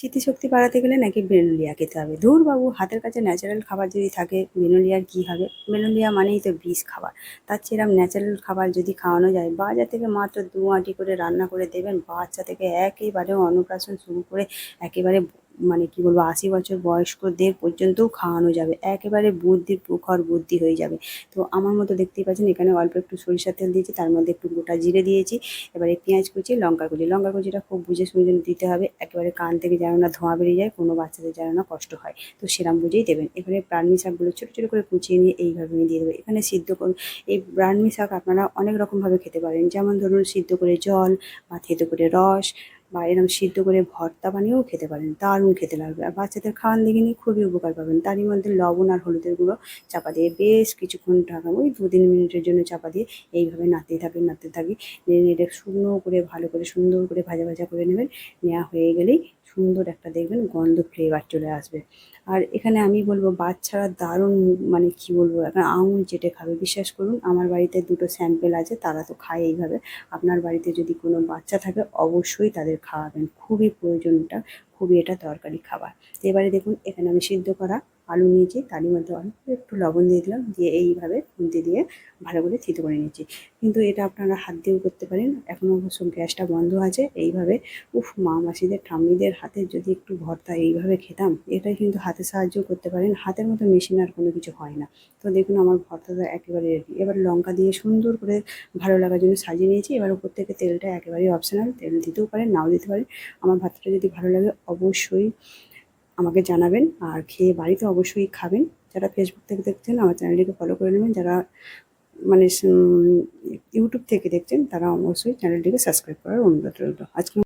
স্মৃতিশক্তি বাড়াতে গেলে নাকি বেনুলিয়া খেতে হবে? ধুর বাবু, হাতের কাছে ন্যাচারাল খাবার যদি থাকে বেনুলিয়ার কী হবে? বেনুলিয়া মানেই তো বিষ খাবার। তার চেয়ে এরম ন্যাচারাল খাবার যদি খাওয়ানো যায়, বাজার থেকে মাত্র দু আঁটি করে রান্না করে দেবেন। বাচ্চা থেকে একেবারে অন্নপ্রাশন শুরু করে একেবারে মানে কি বলব, আশি বছর বয়স্কদের পর্যন্তও খাওয়ানো যাবে। একেবারে বুদ্ধির প্রখর বুদ্ধি হয়ে যাবে। তো আমার মতো দেখতেই পাচ্ছেন, এখানে অল্প একটু সরিষার তেল দিয়েছি, তার মধ্যে একটু গোটা জিরে দিয়েছি, এবারে পেঁয়াজ কুচি, লঙ্কা কুচি। লঙ্কা কুচিটা খুব বুঝে সুঝে দিতে হবে, একেবারে কান থেকে যেন না ধোঁয়া বেরিয়ে যায়, কোনো বাচ্চাদের যেন না কষ্ট হয়। তো সেরাম বুঝেই দেবেন। এবারে ব্রাহ্মী শাকগুলো ছোটো ছোটো করে কুচিয়ে নিয়ে এইভাবে আমি দিয়ে দেবো। এখানে সিদ্ধ করুন। এই ব্রাহ্মী শাক আপনারা অনেক রকমভাবে খেতে পারেন। যেমন ধরুন সিদ্ধ করে জল, বা থেতো করে রস বা এরকম সিদ্ধ করে ভর্তা বানিয়েও খেতে পারেন, দারুণ খেতে লাগবে। আর বাচ্চাদের খাওয়ান দেখিনি, খুবই উপকার পাবেন। তারই মধ্যে লবণ আর হলুদের গুঁড়ো চাপা দিয়ে বেশ কিছুক্ষণ ঢাকা, ওই দু তিন মিনিটের জন্য চাপা দিয়ে এইভাবে নাড়তে থাকি নাড়তে থাকি নেড়ে নেড়ে শুকনো করে, ভালো করে, সুন্দর করে ভাজা ভাজা করে নেবেন। নেওয়া হয়ে গেলেই সুন্দর একটা দেখবেন গন্ধ ফ্লেভার চলে আসবে। আর এখানে আমি বলব, বাচ্চারা দারুণ মানে কি বলব, এখন আঙুল চেটে খাবে। বিশ্বাস করুন, আমার বাড়িতে দুটো স্যাম্পেল আছে, তারা তো খায় এইভাবে। আপনার বাড়িতে যদি কোনো বাচ্চা থাকে, অবশ্যই তাদের খাওয়াবেন খুবই প্রয়োজনটা খুবই এটা দরকারি খাবার। এবারে দেখুন এখানে আমি সিদ্ধ করা আলু নিয়েছি, তারই মধ্যে অল্প একটু লবণ দিয়ে দিলাম, দিয়ে এইভাবে খুন্তি দিয়ে ভালো করে থিতো করে নিয়েছি। কিন্তু এটা আপনারা হাত দিয়েও করতে পারেন এখন অবশ্য গ্যাসটা বন্ধ আছে, এইভাবে উফ মা মাসিদের, ঠাম্মিদের হাতে যদি একটু ভর্তা এইভাবে খেতাম, এটাই কিন্তু হাতে সাহায্য করতে পারেন, হাতের মতো মেশিন আর কোনো কিছু হয় না। তো দেখুন আমার ভর্তাটা একেবারে রেডি এবার লঙ্কা দিয়ে সুন্দর করে ভালো লাগার জন্য সাজিয়ে নিয়েছি, এবার উপর থেকে তেলটা একেবারেই অপশনাল তেল দিতেও পারেন, নাও দিতে পারেন। আমার ভাতটা যদি ভালো লাগে অবশ্যই আমাকে জানাবেন আর খেয়ে বাড়িতে অবশ্যই খাবেন। যারা ফেসবুক থেকে দেখছেন, আমার চ্যানেলটিকে ফলো করে নেবেন। যারা মানে ইউটিউব থেকে দেখছেন, তারা অবশ্যই চ্যানেলটিকে সাবস্ক্রাইব করার অনুরোধ রইল। আজকে